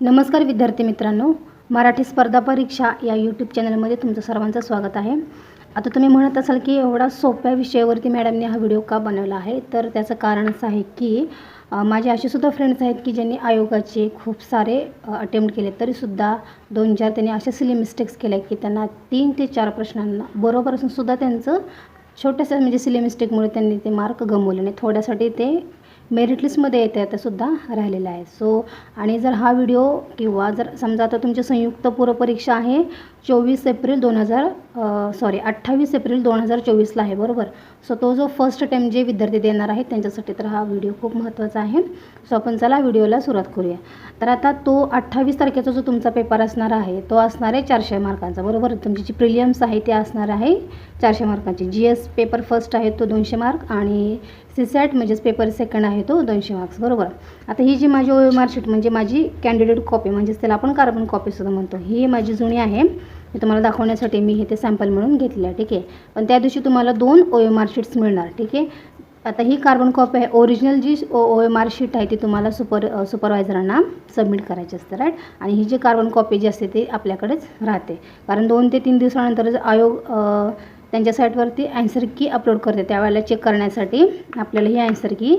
नमस्कार विद्यार्थी मित्रांनो. मराठी स्पर्धा परीक्षा या यूट्यूब चॅनलमध्ये तुमचं सर्वांचं स्वागत आहे. आता तुम्ही म्हणत असाल की एवढा सोप्या विषयावरती मॅडमने हा व्हिडिओ का बनवला आहे? तर त्याचं कारण असं आहे की माझे असे सुद्धा फ्रेंड्स आहेत की ज्यांनी आयोगाचे खूप सारे अटेम्प्ट केले तरीसुद्धा दोन चार त्यांनी अशा सिली मिस्टेक्स केल्या की त्यांना तीन ते चार प्रश्नांना बरोबर असूनसुद्धा त्यांचं छोट्याशा म्हणजे सिली मिस्टेकमुळे त्यांनी ते मार्क गमवले नाही. थोड्यासाठी ते मेरिट लिस्टमध्ये येते आता सुद्धा राहिलेला आहे. सो आणि जर हा व्हिडिओ किंवा जर समजा आता तुमची संयुक्त पूर्वपरीक्षा आहे चोवीस एप्रिल दोन हजार सॉरी अठ्ठावीस एप्रिल दोन हजार चोवीसला आहे बरोबर? सो तो जो फर्स्ट टाईम जे विद्यार्थी देणार आहेत त्यांच्यासाठी तर हा व्हिडिओ खूप महत्त्वाचा आहे. सो आपण चला व्हिडिओला सुरुवात करूया. तर आता तो अठ्ठावीस तारखेचा जो तुमचा पेपर असणार आहे तो असणार आहे चारशे मार्कांचा बरोबर? तुमची जी प्रिलियम्स आहे ते असणार आहे चारशे मार्कांची. जी एस पेपर फर्स्ट आहे तो दोनशे मार्क आणि सीसॅट म्हणजेच पेपर सेकंड आहे तो दोनशे मार्क्स बरोबर? आता ही जी माझी ओ मार्कशीट म्हणजे माझी कॅन्डिडेट कॉपी म्हणजेच त्याला आपण कार्बन कॉपीसुद्धा म्हणतो. ही माझी जुनी आहे. मी तुम्हाला दाखवण्यासाठी मी हे ते सॅम्पल म्हणून घेतलं आहे ठीक आहे? पण त्या दिवशी तुम्हाला दोन ओ एम आर शीट्स मिळणार ठीक आहे? आता ही कार्बन कॉपी आहे. ओरिजिनल जी O O M R sheet आहे ती तुम्हाला सुपर सुपरवायझरांना सबमिट करायची असते राईट आणि ही जी कार्बन कॉपी जी असते ती आपल्याकडेच राहते. कारण दोन ते तीन दिवसानंतर आयोग त्यांच्या साईटवरती ॲन्सर की अपलोड करते. त्यावेळेला चेक करण्यासाठी आपल्याला ही ॲन्सर की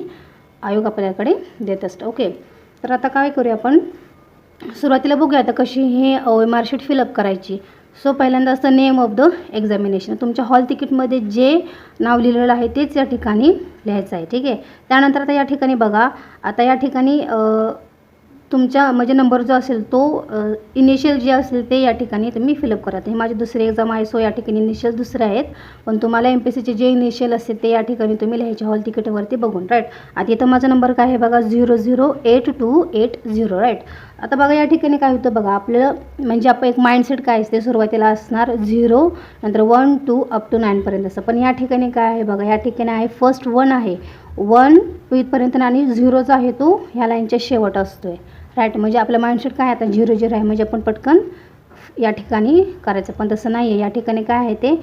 आयोग आपल्याकडे देत असतं. ओके तर आता काय करूया आपण? सुरुवातीला बघूया आता कशी हे O M R sheet fill up करायची. सो पहिल्यांदा असतं नेम ऑफ द एक्झामिनेशन तुमच्या हॉल तिकीटमध्ये जे नाव लिहिलेलं आहे तेच या ठिकाणी लिहायचं आहे. ठीक आहे? त्यानंतर आता या ठिकाणी बघा. आता या ठिकाणी तुमच्या म्हणजे नंबर जो असेल तो इनिशियल जे असेल ते या ठिकाणी तुम्ही फिलअप करा. हे माझी दुसरी एक्झाम आहे सो या ठिकाणी इनिशियल दुसरे आहेत. पण तुम्हाला एम पी एस सीचे जे इनिशियल असेल ते या ठिकाणी तुम्ही लिहायचे हॉल तिकीटवरती बघून राईट आता इथं माझा नंबर काय आहे बघा zero zero eight two eight zero right आता बघा या ठिकाणी काय होतं बघा आपलं म्हणजे आपण एक माइंडसेट काय असते सुरुवातीला असणार झिरो नंतर वन टू अप टू नाईनपर्यंत असं पण या ठिकाणी काय आहे बघा या ठिकाणी आहे फर्स्ट वन आहे. वन टू इथपर्यंत आणि झिरोचा आहे तो ह्या लाईनच्या शेवट असतो आहे राईट म्हणजे आपलं माइंडसेट काय आता झिरो झिरो आहे. म्हणजे आपण पटकन या ठिकाणी करायचं. पण तसं नाही आहे या ठिकाणी काय आहे ते?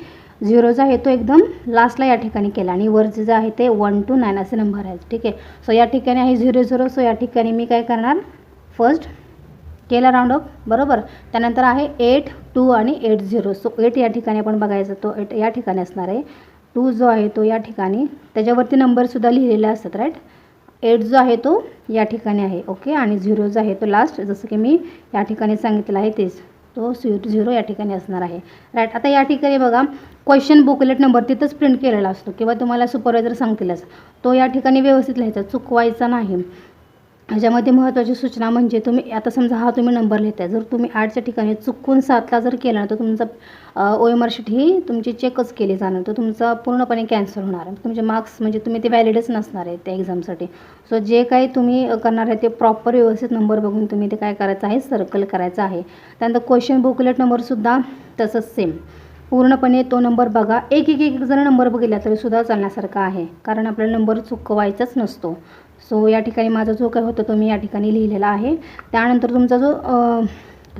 झिरो जो आहे तो एकदम लास्टला या ठिकाणी केला. आणि वरचं जे आहे ते वन टू नाईन असे नंबर आहेत. ठीक आहे? सो या ठिकाणी आहे झिरो झिरो सो या ठिकाणी मी काय करणार? फर्स्ट केला राऊंड ऑफ बरोबर? त्यानंतर आहे एट टू आणि एट झिरो सो एट या ठिकाणी आपण बघायचं तो एट या ठिकाणी असणार आहे. टू जो आहे तो या ठिकाणी. त्याच्यावरती नंबरसुद्धा लिहिलेले असतात. राईट एट जो आहे तो या ठिकाणी आहे ओके? आणि झिरो जो आहे तो लास्ट जसं की मी या ठिकाणी सांगितलं आहे तेच. तो झिरो या ठिकाणी असणार आहे. राईट आता या ठिकाणी बघा क्वेश्चन बुकलेट नंबर तिथंच प्रिंट केलेला असतो किंवा तुम्हाला सुपरवायझर सांगतीलच. तो या ठिकाणी व्यवस्थित लिहायचा चुकवायचा नाही. ह्याच्यामध्ये महत्त्वाची सूचना म्हणजे तुम्ही आता समजा हा तुम्ही नंबर लिहिताय जर तुम्ही आठच्या ठिकाणी चुकून सातला जर केला तर तुमचा ओ एम आर शीट ही तुमची चेकच केली जाणार. तर तुमचा पूर्णपणे कॅन्सल होणार. आहे तुमचे मार्क्स म्हणजे तुम्ही ते व्हॅलिडच नसणार आहे त्या एक्झामसाठी सो जे काही तुम्ही करणार आहे ते प्रॉपर व्यवस्थित नंबर बघून तुम्ही ते काय करायचं आहे सर्कल करायचं आहे. त्यानंतर क्वेश्चन बुकलेट नंबरसुद्धा तसंच सेम पूर्णपणे तो नंबर बघा. एक एक एक जर नंबर बघितला तरी सुद्धा चालण्यासारखा आहे. कारण आपल्याला नंबर चुकवायचाच नसतो. सो या ठिकाणी माझा जो काय होता तो मी या ठिकाणी लिहिलेला आहे. त्यानंतर तुमचा जो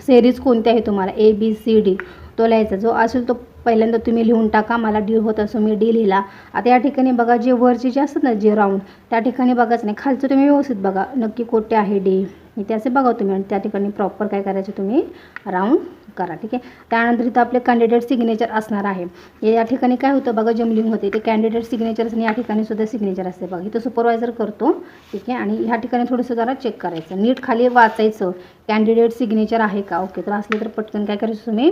सेरीज कोणती आहे तुम्हाला? ए बी सी डी तो लिहायचा जो असेल तो पहिल्यांदा तुम्ही लिहून टाका मला डी होत असो मी डी लिहिला. आता या ठिकाणी बघा जे वरचे जे असतात ना जे राऊंड त्या ठिकाणी बघाच नाही. खालचं तुम्ही व्यवस्थित बघा. नक्की कोठे आहे डी ते असे बघा तुम्ही आणि त्या ठिकाणी प्रॉपर काय करायचं तुम्ही राऊंड करा ठीक आहे? त्यानंतर इथं आपले कॅन्डिडेट सिग्नेचर असणार आहे. या ठिकाणी काय होतं बघा जमलिंग होते ते कॅन्डिडेट सिग्नेचर्स आणि या ठिकाणी सुद्धा सिग्नेचर असते बघा. इथं सुपरवायझर करतो ठीक आहे? आणि ह्या ठिकाणी थोडंसं जरा चेक करायचं. नीट खाली वाचायचं. कॅन्डिडेट सिग्नेचर आहे का? ओके तर असले तर पटकन काय करायचं तुम्ही?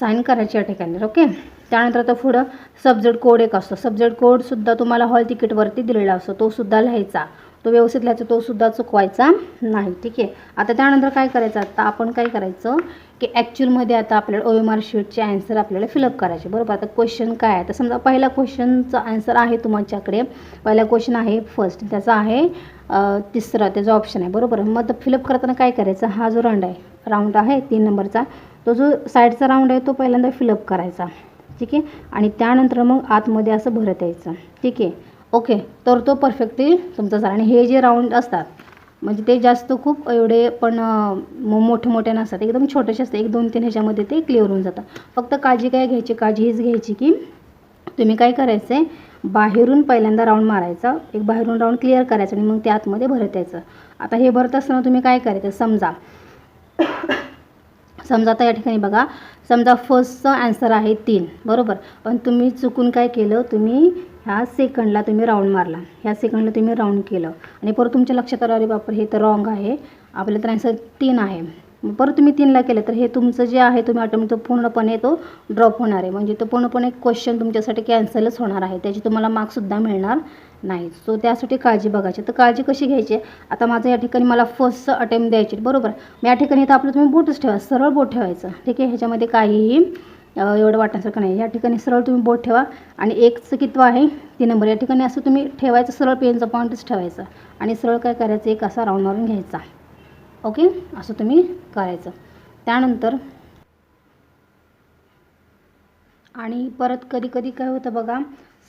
साईन करायची या ठिकाणी ओके? त्यानंतर आता पुढं सब्जेक्ट कोड एक असतो. सब्जेक्ट कोडसुद्धा तुम्हाला हॉल तिकीटवरती दिलेला असतो. तोसुद्धा लिहायचा. तो व्यवस्थित लिहायचा तो सुद्धा चुकवायचा नाही ठीक आहे? आता त्यानंतर काय करायचं? आता आपण काय करायचं की ॲक्च्युअलमध्ये आता आपल्याला ओ एम आर शीटचे ॲन्सर आपल्याला फिलअप करायचे. बरोबर? आता क्वेश्चन काय? आहे तर समजा पहिला क्वेश्चनचा आन्सर आहे तुमच्याकडे. पहिला क्वेश्चन आहे फर्स्ट त्याचा आहे तिसरा. त्याचा ऑप्शन आहे. बरोबर? मग फिलअप करताना काय करायचं? हा जो राऊंड आहे राऊंड आहे तीन नंबरचा तो जो साईडचा राऊंड आहे तो पहिल्यांदा फिलअप करायचा. ठीक आहे? आणि त्यानंतर मग आतमध्ये असं भरत यायचं. ठीक आहे? ओके तर तो परफेक्टली तुमचा झाला आणि हे जे राऊंड असतात म्हणजे ते जास्त खूप एवढे पण मोठे मोठे नसतात. एकदम छोटेसे असतात. एक दोन तीन ह्याच्यामध्ये ते क्लिअर होऊन जातं. फक्त काळजी काय घ्यायची? काळजी हीच घ्यायची की तुम्ही काय करायचं आहे बाहेरून पहिल्यांदा राऊंड मारायचा. एक बाहेरून राऊंड क्लिअर करायचं आणि मग ते आतमध्ये भरत यायचं. आता हे भरत असताना तुम्ही काय करायचं? समजा समजा आता या ठिकाणी बघा समजा फर्स्टचं ॲन्सर आहे तीन बरोबर? पण तुम्ही चुकून काय केलं? तुम्ही ह्या सेकंडला तुम्ही राऊंड मारला. ह्या सेकंडला तुम्ही राऊंड केलं. आणि परत तुमच्या लक्षात आलं अरे बापर हे तर रॉंग आहे. आपलं तर आन्सर तीन आहे. परत तुम्ही तीनला केलं तर हे तुमचं जे आहे तुम्ही ऑटोमॅटिक तो पूर्णपणे तो ड्रॉप होणार आहे. म्हणजे तो पूर्णपणे क्वेश्चन तुमच्यासाठी कॅन्सलच होणार आहे. त्याची तुम्हाला मार्क्ससुद्धा मिळणार नाही. सो त्यासाठी काळजी बघायची. तर काळजी कशी घ्यायची? आता माझं या ठिकाणी मला फर्स्ट अटेम्प्ट द्यायची बरोबर? मग या ठिकाणी तर आपलं तुम्ही बोटच ठेवा. सरळ बोट ठेवायचं. ठीक आहे? ह्याच्यामध्ये काहीही एवढं वाटण्यासारखं नाही. या ठिकाणी सरळ तुम्ही बोट ठेवा. आणि एकचं कितवं आहे तीन नंबर या ठिकाणी असं तुम्ही ठेवायचं सरळ पेनचा पॉईंटच ठेवायचा. आणि सरळ काय करायचं? एक असा राऊंड मारून घ्यायचा. ओके? असं तुम्ही करायचं. त्यानंतर आणि परत कधी कधी काय होतं बघा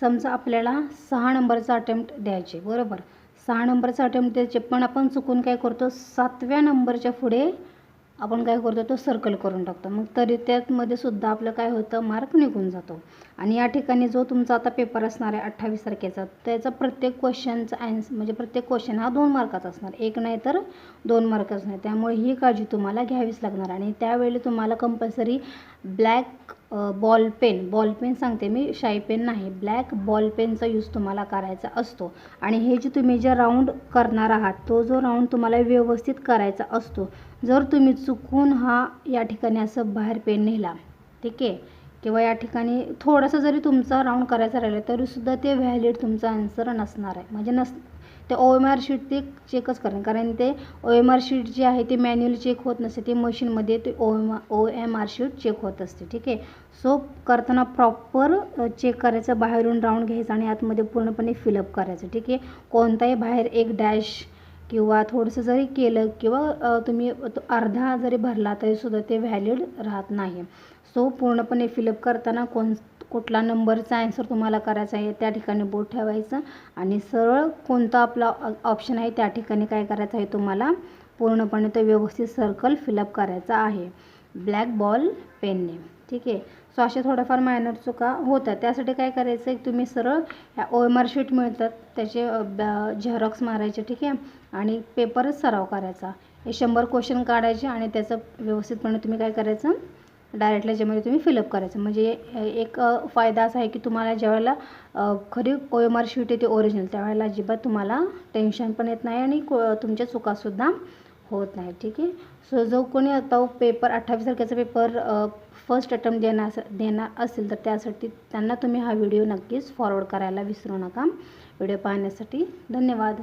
समजा आपल्याला सहा नंबरचा अटेम्प्ट द्यायचे बरोबर? सहा नंबरचा अटेम्प्ट द्यायचे पण आपण चुकून काय करतो? सातव्या नंबरच्या पुढे आपण काय करतो तो सर्कल करून टाकतो. मग तरी त्यातमध्ये सुद्धा आपलं काय होतं मार्क निघून जातो. आणि या ठिकाणी जो तुमचा आता पेपर असणार आहे अठ्ठावीस तारखेचा त्याचा प्रत्येक क्वेश्चनचा ॲन्स म्हणजे प्रत्येक क्वेश्चन हा दोन मार्काचा असणार. एक नाही तर दोन मार्काचा असणार. त्यामुळे ही काळजी तुम्हाला घ्यावीच लागणार. आणि त्यावेळी तुम्हाला compulsory black ball pen ball pen सांगते मी शाई पेन नाही. ब्लॅक बॉल पेनचा यूज तुम्हाला करायचा असतो. आणि हे जे तुम्ही जे राऊंड करणार आहात तो जो राऊंड तुम्हाला व्यवस्थित करायचा असतो जर तुम्ही चुकून हा या ठिकाणी असं बाहेर पेन नेला ठीक आहे? किंवा या ठिकाणी थोडंसं जरी तुमचा राऊंड करायचा राहिला तरीसुद्धा ते व्हॅलिड तुमचा आन्सर नसणार आहे. म्हणजे नस ते ओ एम आर शीट ते चेकच करणार कारण ते ओ एम आर शीट जी आहे ते मॅन्युअली चेक होत नसते. ते मशीनमध्ये ते O M O M R sheet check होत असते. ठीक आहे? सो करताना प्रॉपर चेक करायचं बाहेरून राऊंड घ्यायचं आणि आतमध्ये पूर्णपणे फिलअप करायचं. ठीक आहे? कोणताही बाहेर एक डॅश किंवा थोडंसं जरी केलं किंवा तुम्ही तो अर्धा जरी भरला तरीसुद्धा ते व्हॅलिड राहत नाही सो पूर्णपणे फिलअप करताना कोण कुठला नंबरचा ॲन्सर तुम्हाला करायचा आहे त्या ठिकाणी बोट ठेवायचं. आणि सरळ कोणता आपला ऑप्शन आहे त्या ठिकाणी काय करायचं आहे तुम्हाला पूर्णपणे तो व्यवस्थित सर्कल फिलअप करायचा आहे. ब्लॅक बॉल पेनने ठीक आहे? सो अशा थोड्याफार मायनर चुका होतात. त्यासाठी काय करायचं आहे तुम्ही सरळ ह्या ओ एम आर शीट मिळतात त्याचे झेरॉक्स मारायचे ठीक आहे? आणि पेपरच सराव करायचा. हे शंभर क्वेश्चन काढायचे आणि त्याचं व्यवस्थितपणे तुम्ही काय करायचं डायरेक्टली याच्यामध्ये तुम्ही फिलअप करायचं. म्हणजे एक फायदा असा आहे की तुम्हाला ज्यावेळेला खरी ओ शीट येते ओरिजिनल त्यावेळेला अजिबात तुम्हाला टेन्शन पण येत नाही आणि को तुमच्या चुकासुद्धा होत नाही. ठीक आहे? सो जो कोणी आता पेपर अठ्ठावीस तारखेचा पेपर फर्स्ट अटेम्प्ट देणार देणार असेल तर त्यासाठी त्यांना तुम्ही हा व्हिडिओ नक्कीच फॉरवर्ड करायला विसरू नका. व्हिडिओ पाहण्यासाठी धन्यवाद.